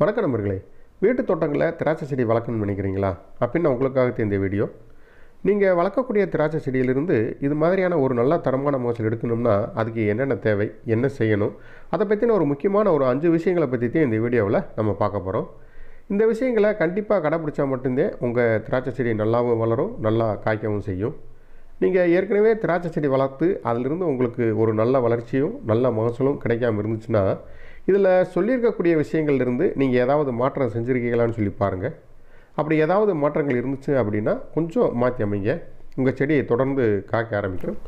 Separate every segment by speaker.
Speaker 1: வணக்கம் நண்பர்களே. வீட்டு தோட்டங்களில் திராட்சை செடி வளர்க்கணும்னு நினைக்கிறீங்களா? அப்படின்னு உங்களுக்காக இந்த வீடியோ. நீங்கள் வளர்க்கக்கூடிய திராட்சை செடியிலிருந்து இது மாதிரியான ஒரு நல்ல தரமான மகசூல் எடுக்கணும்னா அதுக்கு என்னென்ன தேவை என்ன செய்யணும் அதை பற்றின ஒரு முக்கியமான ஒரு அஞ்சு விஷயங்களை பற்றி தான் இந்த வீடியோவில் நம்ம பார்க்க போகிறோம் இந்த விஷயங்களை கண்டிப்பாக கடைப்பிடிச்சா மட்டும்தான் உங்கள் திராட்சை செடி நல்லாவும் வளரும் நல்லா காய்க்கவும் செய்யும். நீங்கள் ஏற்கனவே திராட்சை செடி வளர்த்து அதிலிருந்து உங்களுக்கு ஒரு நல்ல வளர்ச்சியும் நல்ல மகசூலும் கிடைக்காம இருந்துச்சுன்னா இதில் சொல்லியிருக்கக்கூடிய விஷயங்கள்லேருந்து நீங்கள் ஏதாவது மாற்றம் செஞ்சுருக்கீங்களான்னு சொல்லி பாருங்கள். அப்படி ஏதாவது மாற்றங்கள் இருந்துச்சு அப்படின்னா கொஞ்சம் மாற்றி அமைங்க. உங்கள் செடியை தொடர்ந்து காய்க்க ஆரம்பிக்கும்.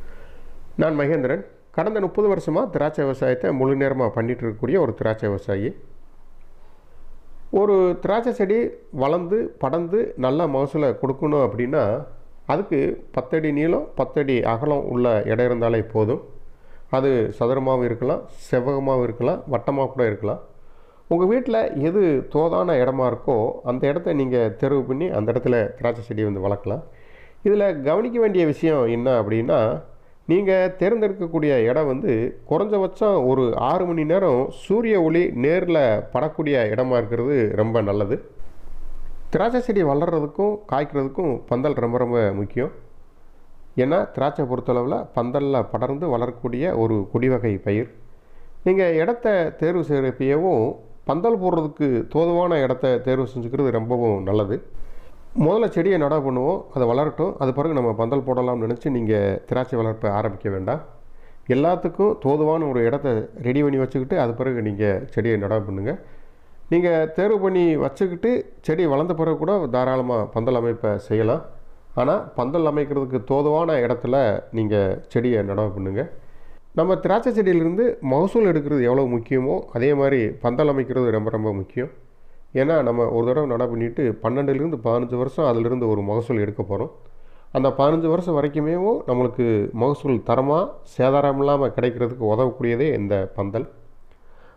Speaker 1: நான் மகேந்திரன். கடந்த முப்பது வருஷமாக திராட்சை விவசாயத்தை முழு நேரமாக பண்ணிகிட்டு இருக்கக்கூடிய ஒரு திராட்சை விவசாயி. ஒரு திராட்சை செடி வளர்ந்து படர்ந்து நல்ல மகசூலை கொடுக்கணும் அப்படின்னா அதுக்கு பத்தடி நீளம் பத்தடி அகலம் உள்ள இடம் இருந்தாலே போதும். அது சதுரமாகவும் இருக்கலாம் செவ்வகமாகவும் இருக்கலாம் வட்டமாக கூட இருக்கலாம். உங்கள் வீட்டில் எது தோதான இடமா இருக்கோ அந்த இடத்த நீங்கள் தெரிவு பண்ணி அந்த இடத்துல திராட்சை செடியை வந்து வளர்க்கலாம். இதில் கவனிக்க வேண்டிய விஷயம் என்ன அப்படின்னா நீங்கள் தேர்ந்தெடுக்கக்கூடிய இடம் வந்து குறைஞ்சபட்சம் ஒரு ஆறு மணி நேரம் சூரிய ஒளி நேரில் படக்கூடிய இடமா இருக்கிறது ரொம்ப நல்லது. திராட்சை செடி வளர்கிறதுக்கும் காய்க்கிறதுக்கும் பந்தல் ரொம்ப ரொம்ப முக்கியம். ஏன்னா திராட்சை பொறுத்தளவில் பந்தலில் படர்ந்து வளரக்கூடிய ஒரு குடிவகை பயிர். நீங்கள் இடத்த தேர்வு செய்கிறப்பயவும் பந்தல் போடுறதுக்கு தோதுவான இடத்த தேர்வு செஞ்சுக்கிறது ரொம்பவும் நல்லது. முதல்ல செடியை நட பண்ணுவோம் அதை வளரட்டும் அது பிறகு நம்ம பந்தல் போடலாம்னு நினச்சி நீங்கள் திராட்சை வளர்ப்பை ஆரம்பிக்க வேண்டாம். எல்லாத்துக்கும் தோதுவான ஒரு இடத்த ரெடி பண்ணி வச்சுக்கிட்டு அது பிறகு நீங்கள் செடியை நட பண்ணுங்கள் நீங்கள் தேர்வு பண்ணி வச்சுக்கிட்டு செடி வளர்ந்த பிறகு கூட தாராளமாக பந்தல் அமைப்பை செய்யலாம். ஆனால் பந்தல் அமைக்கிறதுக்கு தோதுவான இடத்துல நீங்கள் செடியை நடவு பண்ணுங்கள் நம்ம திராட்சை செடியிலிருந்து மகசூல் எடுக்கிறது எவ்வளோ முக்கியமோ அதே மாதிரி பந்தல் அமைக்கிறது ரொம்ப ரொம்ப முக்கியம். ஏன்னா நம்ம ஒரு தடவை நட பண்ணிவிட்டு பன்னெண்டுலேருந்து பதினஞ்சு வருஷம் அதிலிருந்து ஒரு மகசூல் எடுக்க போகிறோம் அந்த பதினஞ்சு வருஷம் வரைக்குமே நம்மளுக்கு மகசூல் தரமாக சேதாரம் இல்லாமல் கிடைக்கிறதுக்கு உதவக்கூடியதே இந்த பந்தல்.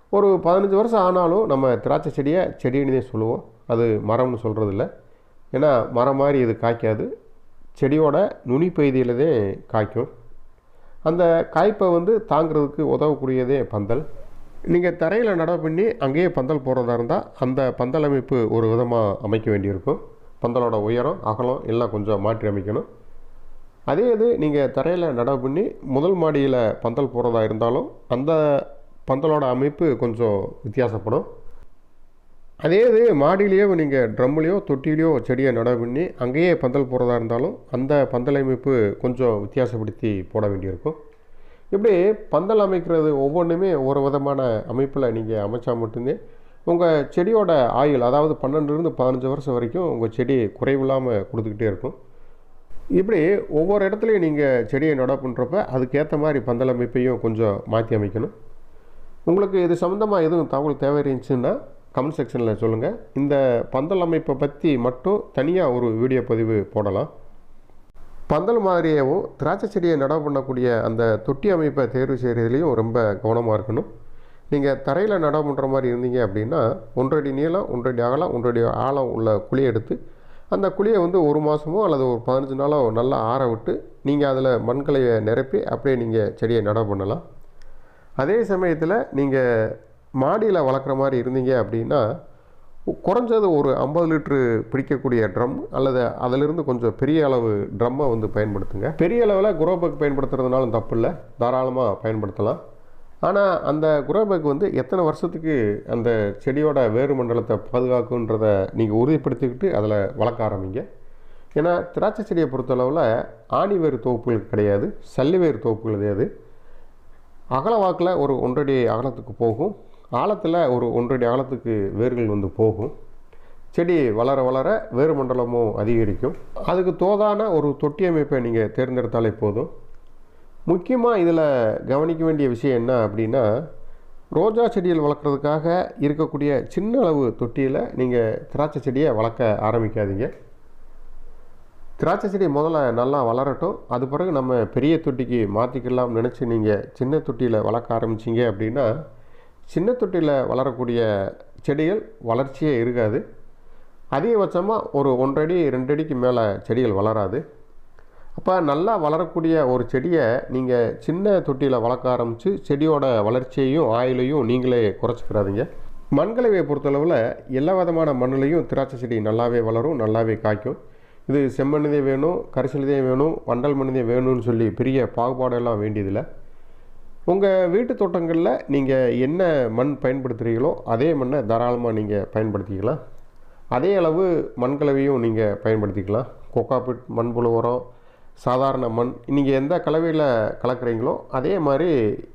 Speaker 1: ஒரு பதினஞ்சு வருஷம் ஆனாலும் நம்ம திராட்சை செடியை செடின்னு சொல்லுவோம். அது மரம்னு சொல்கிறதில்ல ஏன்னா மரம் மாதிரி இது காய்க்காது. செடியோட நுனி பகுதியில்தே தான் காய்க்கும். அந்த காய்ப்பை வந்து தாங்கிறதுக்கு உதவக்கூடியதே பந்தல். நீங்கள் தரையில் நடவு பண்ணி அங்கேயே பந்தல் போடுறதா இருந்தால் அந்த பந்தல் அமைப்பு ஒரு விதமாக அமைக்க வேண்டியிருக்கும். பந்தலோட உயரம் அகலம் எல்லாம் கொஞ்சம் மாற்றி அமைக்கணும். அதே இது நீங்கள் தரையில் நடவு பண்ணி முதல் மாடியில் பந்தல் போடுறதா இருந்தாலும் அந்த பந்தலோட அமைப்பு கொஞ்சம் வித்தியாசப்படும். அதே இது மாடியிலையோ நீங்கள் ட்ரம்முலையோ தொட்டிலையோ செடியை நடவு பண்ணி அங்கேயே பந்தல் போடுறதா இருந்தாலும் அந்த பந்தல் அமைப்பு கொஞ்சம் வித்தியாசப்படுத்தி போட வேண்டியிருக்கும். இப்படி பந்தல் அமைக்கிறது ஒவ்வொன்றுமே ஒரு விதமான அமைப்பில் நீங்கள் அமைச்சா மட்டும்தான் உங்கள் செடியோட ஆயுள் அதாவது பன்னெண்டுலேருந்து பதினஞ்சு வருஷம் வரைக்கும் உங்கள் செடி குறைவில்லாமல் கொடுத்துக்கிட்டே இருக்கும். இப்படி ஒவ்வொரு இடத்துலையும் நீங்கள் செடியை நட பண்ணுறப்ப அதுக்கேற்ற மாதிரி பந்தல் அமைப்பையும் கொஞ்சம் மாற்றி அமைக்கணும். உங்களுக்கு இது சம்மந்தமாக எதுவும் தகவல் தேவை இருந்துச்சுன்னா கமெண்ட் செக்ஷனில் சொல்லுங்கள் இந்த பந்தல் அமைப்பை பற்றி மட்டும் தனியாக ஒரு வீடியோ பதிவு போடலாம். பந்தல் மாதிரியாகவும் திராட்சை செடியை நடவு பண்ணக்கூடிய அந்த தொட்டி அமைப்பை தேர்வு செய்கிறதுலையும் ரொம்ப கவனமாக இருக்கணும். நீங்கள் தரையில் நடவு பண்ணுற மாதிரி இருந்தீங்க அப்படின்னா ஒன்றடி நீளம் ஒன்றடி அகலம் ஒன்றடி ஆழம் உள்ள குழியை எடுத்து அந்த குழியை வந்து ஒரு மாதமோ அல்லது ஒரு பதினஞ்சு நாளோ நல்லா ஆற விட்டு நீங்கள் அதில் மண்கலையை நிரப்பி அப்படியே நீங்கள் செடியை நடவு பண்ணலாம். அதே சமயத்தில் நீங்கள் மாடியில் வளர்க்குற மாதிரி இருந்தீங்க அப்படின்னா குறைஞ்சது ஒரு ஐம்பது லிட்ரு பிடிக்கக்கூடிய ட்ரம் அல்லது அதிலிருந்து கொஞ்சம் பெரிய அளவு ட்ரம்மை வந்து பயன்படுத்துங்க. பெரிய அளவில் குரோபேக் பயன்படுத்துறதுனாலும் தப்பு இல்லை தாராளமாக பயன்படுத்தலாம். ஆனால் அந்த குரோபேக் வந்து எத்தனை வருஷத்துக்கு அந்த செடியோட வேறு மண்டலத்தை பாதுகாக்குன்றத நீங்கள் உறுதிப்படுத்திக்கிட்டு அதில் வளர்க்க ஆரம்பிங்க. ஏன்னா திராட்சை செடியை பொறுத்தளவில் ஆணி வேறு தோப்புகள் கிடையாது சல்லி வேறு தோப்புகள் கிடையாது. அகல வாக்கில் ஒரு ஒன்றடி அகலத்துக்கு போகும். ஆழத்தில் ஒரு ஒன்றடி ஆழத்துக்கு வேர்கள் வந்து போகும். செடி வளர வளர வேறு மண்டலமும் அதிகரிக்கும். அதுக்கு தோதான ஒரு தொட்டி அமைப்பை நீங்கள் தேர்ந்தெடுத்தாலே போதும். முக்கியமாக இதில் கவனிக்க வேண்டிய விஷயம் என்ன அப்படின்னா ரோஜா செடியில் வளர்க்குறதுக்காக இருக்கக்கூடிய சின்ன அளவு தொட்டியில் நீங்கள் திராட்சை செடியை வளர்க்க ஆரம்பிக்காதீங்க. திராட்சை செடி முதல்ல நல்லா வளரட்டும். அது பிறகு நம்ம பெரிய தொட்டிக்கு மாற்றிக்கலாம்னு நினச்சி நீங்கள் சின்ன தொட்டியில் வளர்க்க ஆரம்பிச்சிங்க அப்படின்னா சின்ன தொட்டியில் வளரக்கூடிய செடிகள் வளர்ச்சியே இருக்காது. அதிகபட்சமாக ஒரு ஒன்றடி ரெண்டடிக்கு மேலே செடிகள் வளராது. அப்போ நல்லா வளரக்கூடிய ஒரு செடியை நீங்கள் சின்ன தொட்டியில் வளர்க்க ஆரம்பித்து செடியோட வளர்ச்சியையும் ஆயிலையும் நீங்களே குறைச்சிக்கிறாதீங்க. மண்கலவையை பொறுத்தளவில் எல்லா விதமான மண்ணிலையும் திராட்சை செடி நல்லாவே வளரும் நல்லாவே காய்க்கும். இது செம்மண்ணுதே வேணும் கரிசலிதே வேணும் வண்டல் மண்ணுதே வேணும்னு சொல்லி பெரிய பாகுபாடெல்லாம் வேண்டியதில்லை. உங்கள் வீட்டு தோட்டங்களில் நீங்கள் என்ன மண் பயன்படுத்துகிறீங்களோ அதே மண்ணை தாராளமாக நீங்கள் பயன்படுத்திக்கலாம். அதே அளவு மண் கலவையும் நீங்கள் பயன்படுத்திக்கலாம் கொக்காப்பிட் மண்புழு உரம் சாதாரண மண் நீங்கள் எந்த கலவையில் கலக்கிறீங்களோ அதே மாதிரி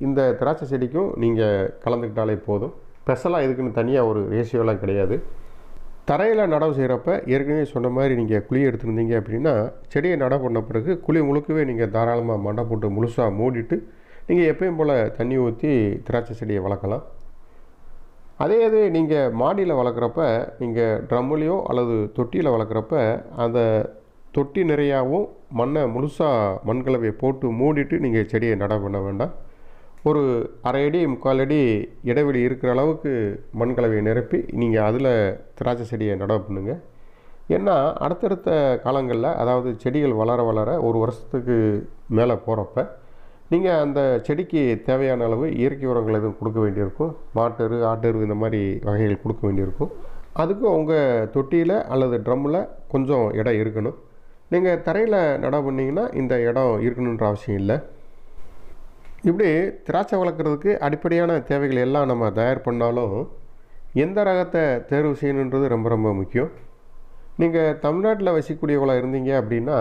Speaker 1: இந்த திராட்சை செடிக்கும் நீங்கள் கலந்துக்கிட்டாலே போதும். ஸ்பெஷலாக இதுக்குன்னு தனியாக ஒரு ரேஷியோலாம் கிடையாது. தரையில் நடவு செய்கிறப்ப ஏற்கனவே சொன்ன மாதிரி நீங்கள் குழி எடுத்துருந்தீங்க அப்படின்னா செடியை நடவு பண்ண பிறகு குழி முழுக்கவே நீங்கள் தாராளமாக மண்டை போட்டு முழுசாக மூடிட்டு நீங்கள் எப்பயும் போல் தண்ணி ஊற்றி திராட்சை செடியை வளர்க்கலாம். அதே இது நீங்கள் மாடியில் வளர்க்குறப்ப நீங்கள் ட்ரம்முலேயோ அல்லது தொட்டியில் வளர்க்குறப்ப அந்த தொட்டி நிறையாவும் மண்ணை முழுசாக மண்கலவையை போட்டு மூடிட்டு நீங்கள் செடியை நட பண்ண வேண்டாம். ஒரு அரை அடி முக்கால் அடி இடைவெளி இருக்கிற அளவுக்கு மண்கலவையை நிரப்பி நீங்கள் அதில் திராட்சை செடியை நடவு பண்ணுங்க. ஏன்னா அடுத்தடுத்த காலங்களில் அதாவது செடிகள் வளர வளர ஒரு வருஷத்துக்கு மேலே போகிறப்ப நீங்கள் அந்த செடிக்கு தேவையான அளவு இயற்கை உரங்கள் எதுவும் கொடுக்க வேண்டியிருக்கும். மாட்டெரு ஆட்டெரு இந்த மாதிரி வகைகள் கொடுக்க வேண்டியிருக்கும். அதுக்கு உங்கள் தொட்டியில் அல்லது ட்ரம்மில் கொஞ்சம் இடம் இருக்கணும். நீங்கள் தரையில் நட பண்ணிங்கன்னா இந்த இடம் இருக்கணுன்ற அவசியம் இல்லை. இப்படி திராட்சை வளர்க்குறதுக்கு அடிப்படையான தேவைகள் எல்லாம் நம்ம தயார் பண்ணாலும் எந்த ரகத்தை தேர்வு செய்யணுன்றது ரொம்ப ரொம்ப முக்கியம். நீங்கள் தமிழ்நாட்டில் வசிக்கக்கூடியவங்களாக இருந்தீங்க அப்படின்னா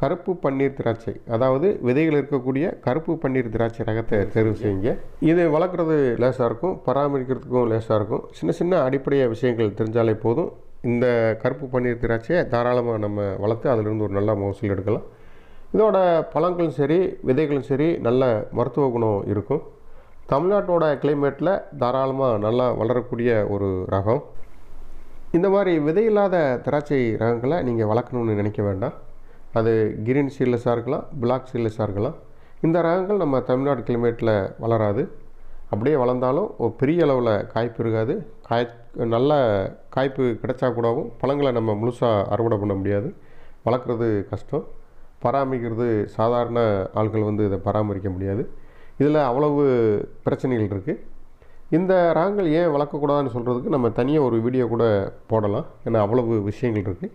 Speaker 1: கருப்பு பன்னீர் திராட்சை. அதாவது விதைகள் இருக்கக்கூடிய கருப்பு பன்னீர் திராட்சை ரகத்தை தேர்வு செய்யுங்க. இது வளர்க்குறது லேசாக இருக்கும் பராமரிக்கிறதுக்கும் லேசாக இருக்கும். சின்ன சின்ன அடிப்படைய விஷயங்கள் தெரிஞ்சாலே போதும். இந்த கருப்பு பன்னீர் திராட்சையை தாராளமாக நம்ம வளர்த்து அதிலிருந்து ஒரு நல்ல மகசூல் எடுக்கலாம். இதோட பழங்களும் சரி விதைகளும் சரி நல்ல மருத்துவ குணம் இருக்கும். தமிழ்நாட்டோட கிளைமேட்டில் தாராளமாக நல்லா வளரக்கூடிய ஒரு ரகம். இந்த மாதிரி விதையில்லாத திராட்சை ரகங்களை நீங்கள் வளர்க்கணும்னு நினைக்க வேண்டாம். அது கிரீன் சீட்லெஸ்ஸாக இருக்கலாம் பிளாக் சீட்லெஸ்ஸாக இருக்கலாம் இந்த ரகங்கள் நம்ம தமிழ்நாடு கிளைமேட்டில் வளராது. அப்படியே வளர்ந்தாலும் ஒரு பெரிய அளவில் காய்ப்பு இருக்காது. காய் நல்ல காய்ப்பு கிடைச்சா கூடவும் பழங்களை நம்ம முழுசாக அறுவடை பண்ண முடியாது. வளர்க்குறது கஷ்டம். பராமரிக்கிறது சாதாரண ஆட்கள் வந்து இதை பராமரிக்க முடியாது. இதில் அவ்வளவு பிரச்சனைகள் இருக்குது இந்த ரகங்கள் ஏன் வளர்க்கக்கூடாதுன்னு சொல்கிறதுக்கு நம்ம தனியாக ஒரு வீடியோ கூட போடலாம். ஏன்னா அவ்வளவு விஷயங்கள் இருக்குது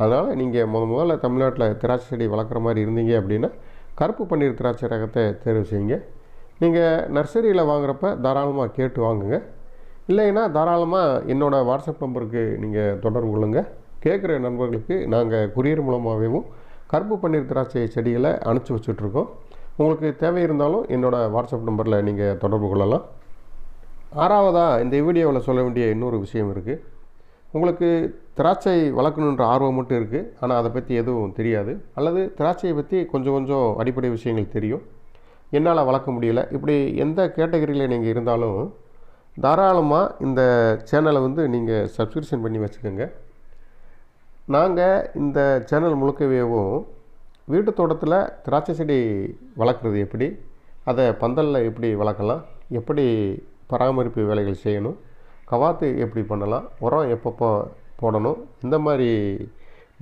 Speaker 1: அதனால் நீங்கள் முத முதல்ல தமிழ்நாட்டில் திராட்சை செடி வளர்க்குற மாதிரி இருந்தீங்க அப்படின்னா கருப்பு பன்னீர் திராட்சை ரகத்தை தேர்வு செய்யுங்க. நீங்கள் நர்சரியில் வாங்குறப்ப தாராளமாக கேட்டு வாங்குங்க. இல்லைன்னா தாராளமாக என்னோடய வாட்ஸ்அப் நம்பருக்கு நீங்கள் தொடர்பு கொள்ளுங்கள் கேட்குற நண்பர்களுக்கு நாங்கள் குரியர் மூலமாகவும் கருப்பு பன்னீர் திராட்சை செடிகளை அனுப்பிச்சி வச்சுட்ருக்கோம். உங்களுக்கு தேவை இருந்தாலும் என்னோடய வாட்ஸ்அப் நம்பரில் நீங்கள் தொடர்பு கொள்ளலாம். ஆறாவதாக இந்த வீடியோவில் சொல்ல வேண்டிய இன்னொரு விஷயம் இருக்குது உங்களுக்கு திராட்சை வளர்க்கணுன்ற ஆர்வம் மட்டும் இருக்குது ஆனால் அதை பற்றி எதுவும் தெரியாது. அல்லது திராட்சையை பற்றி கொஞ்சம் கொஞ்சம் அடிப்படை விஷயங்கள் தெரியும். என்னால் வளர்க்க முடியல. இப்படி எந்த கேட்டகரியில் நீங்கள் இருந்தாலும் தாராளமாக இந்த சேனலை வந்து நீங்கள் சப்ஸ்கிரிப்ஷன் பண்ணி வச்சுக்கோங்க. நாங்கள் இந்த சேனல் முழுக்கவேவும் வீட்டு தோட்டத்தில் திராட்சை செடி வளர்க்குறது எப்படி அதை பந்தலில் எப்படி வளர்க்கலாம் எப்படி பராமரிப்பு வேலைகள் செய்யணும் கவாத்து எப்படி பண்ணலாம் உரம் எப்பப்போ போடணும் இந்த மாதிரி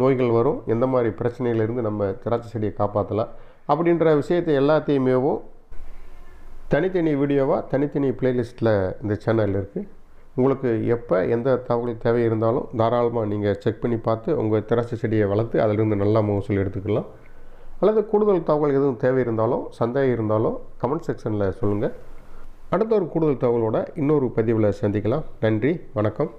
Speaker 1: நோய்கள் வரும் எந்த மாதிரி பிரச்சனையிலேருந்து நம்ம திராட்சை செடியை காப்பாற்றலாம் அப்படின்ற விஷயத்தை எல்லாத்தையுமேவும் தனித்தனி வீடியோவாக தனித்தனி பிளேலிஸ்ட்டில் இந்த சேனலில் இருக்குது உங்களுக்கு எப்போ எந்த தகவல் தேவை இருந்தாலும் தாராளமாக நீங்கள் செக் பண்ணி பார்த்து உங்கள் திராட்சை செடியை வளர்த்து அதிலிருந்து நல்ல மகசூல் எடுத்துக்கலாம். அல்லது கூடுதல் தகவல் எதுவும் தேவை இருந்தாலும் சந்தேகம் இருந்தாலும் கமெண்ட் செக்ஷனில் சொல்லுங்கள் அடுத்த ஒரு கூடுதல் தகவலோட இன்னொரு பதிவில் சந்திக்கலாம். நன்றி வணக்கம்.